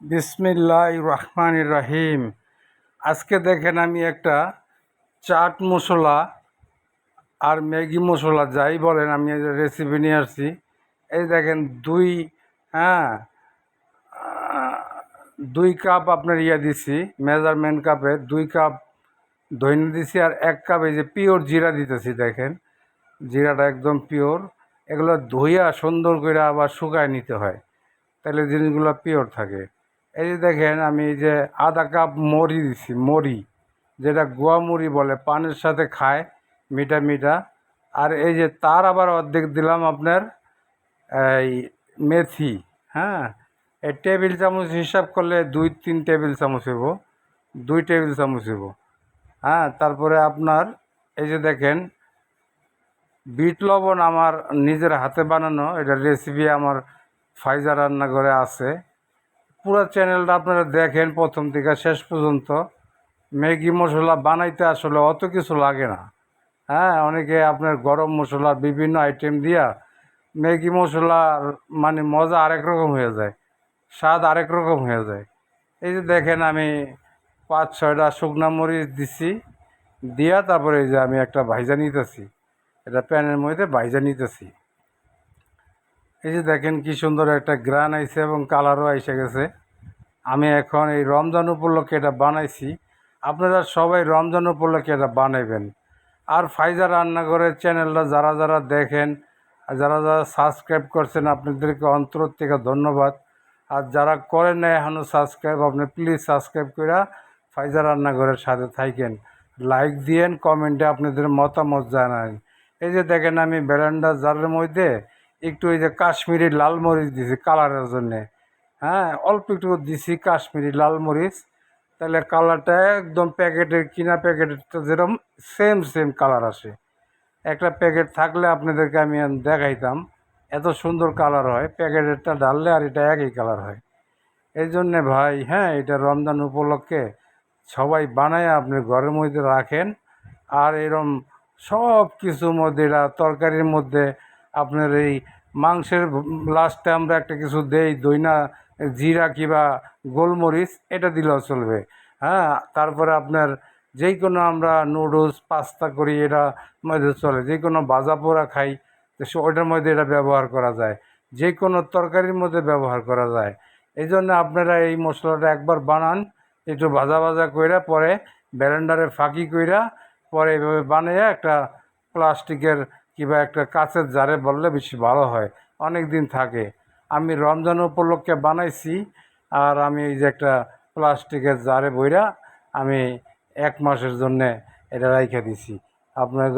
বিসমিল্লাহ রহমান রহিম আজকে দেখেন আমি একটা চাট মশলা আর ম্যাগি মশলা, যাই বলেন, আমি রেসিপি নিয়ে আসছি। এই দেখেন দুই হ্যাঁ দুই কাপ আপনার ইয়ে দিছি মেজারমেন্ট কাপে দুই কাপ দইন দিছি আর এক কাপ এই যে পিওর জিরা দিতেছি, দেখেন। জিরাটা একদম পিওর এগুলো ধুইয়া সুন্দর করে আবার শুকায় নিতে হয়, তাহলে জিনিসগুলো পিওর থাকে। এই যে দেখেন, আমি যে আধা কাপ মরি দিছি, মরি, যেটা গোয়া মুড়ি বলে, পানের সাথে খায়, মিঠা মিঠা। আর এই যে তার আবার অর্ধেক দিলাম আপনার এই মেথি হ্যাঁ? এই টেবিল চামচ হিসাব করলে দুই, তিন টেবিল চামচ হইব, দুই টেবিল চামচ হইব। হ্যাঁ তারপরে আপনার এই যে দেখেন, বিট লবণ আমার নিজের হাতে বানানো, এটা রেসিপি আমার ফাইজার রান্নাঘরে আছে। পুরো চ্যানেলটা আপনারা দেখেন প্রথম থেকে শেষ পর্যন্ত। ম্যাগি মশলা বানাইতে আসলে অত কিছু লাগে না। হ্যাঁ অনেকে আপনার গরম মশলা বিভিন্ন আইটেম দিয়া ম্যাগি মশলার মানে মজা আরেক রকম হয়ে যায়, স্বাদ আরেক রকম হয়ে যায়। এই যে দেখেন আমি পাঁচ, ছয়টা শুকনা মরিচ দিছি, দিয়া তারপরে এই যে আমি একটা ভাইজা নিতেছি। এটা প্যানের মধ্যে ভাইজা নিতেছি। এই যে দেখেন কি সুন্দর একটা গ্রান আইছে এবং কালারও আইসে গেছে। আমি এখন এই রমজান উপলক্ষে এটা বানাইছি। আপনারা সবাই রমজান উপলক্ষে এটা বানাইবেন। আর ফাইজা রান্নাঘরের চ্যানেলটা যারা যারা দেখেন, আর যারা যারা সাবস্ক্রাইব করছেন, আপনাদেরকে অন্তর থেকে ধন্যবাদ। আর যারা করেন না এখনও সাবস্ক্রাইব, আপনি প্লিজ সাবস্ক্রাইব করে ফাইজা রান্নাঘরের সাথে থাকেন লাইক দিয়েন, কমেন্টে আপনাদের মতামত জানান। এই যে দেখেন আমি ব্যালেন্ডার জারের মধ্যে একটু ওই যে কাশ্মীরি লাল মরিচ দিছি কালারের জন্যে। হ্যাঁ অল্প একটু দিছি কাশ্মীরি লাল মরিচ। তাহলে কালারটা একদম প্যাকেটের, কিনা প্যাকেটেরটা যেরকম সেম সেম কালার আসে। একটা প্যাকেট থাকলে আপনাদেরকে আমি দেখাইতাম। এত সুন্দর কালার হয়, প্যাকেটেরটা ডাললে আর এটা একই কালার হয়। এই জন্যে ভাই হ্যাঁ এটা রমজান উপলক্ষে সবাই বানায়, আপনি ঘরের মধ্যে রাখেন। আর এরম সব কিছুর মধ্যে, এটা তরকারির মধ্যে আপনার এই মাংসের লাস্টে আমরা একটা কিছু দেই, দইনা, জিরা কিবা গোলমরিচ, এটা দিলেও চলবে। হ্যাঁ তারপরে আপনার যেই কোনো আমরা নুডলস, পাস্তা করি, এটা মধ্যে চলে। যে কোনো ভাজা পোড়া খাই, তো ওইটার মধ্যে এটা ব্যবহার করা যায়। যে কোনো তরকারির মধ্যে ব্যবহার করা যায়। এই জন্য আপনারা এই মশলাটা একবার বানান, একটু ভাজা ভাজা কইরা, পরে ব্যালেন্ডারে ফাঁকি কইরা, পরে এভাবে বানিয়ে একটা প্লাস্টিকের কিংবা একটা কাছের জারে বললে বেশি ভালো হয়। অনেক দিন থাকে। আমি রমজান উপলক্ষে বানাইছি আর আমি এই যে একটা প্লাস্টিকের জারে বইরা আমি এক মাসের জন্যে এটা রাইখা দিছি। আপনার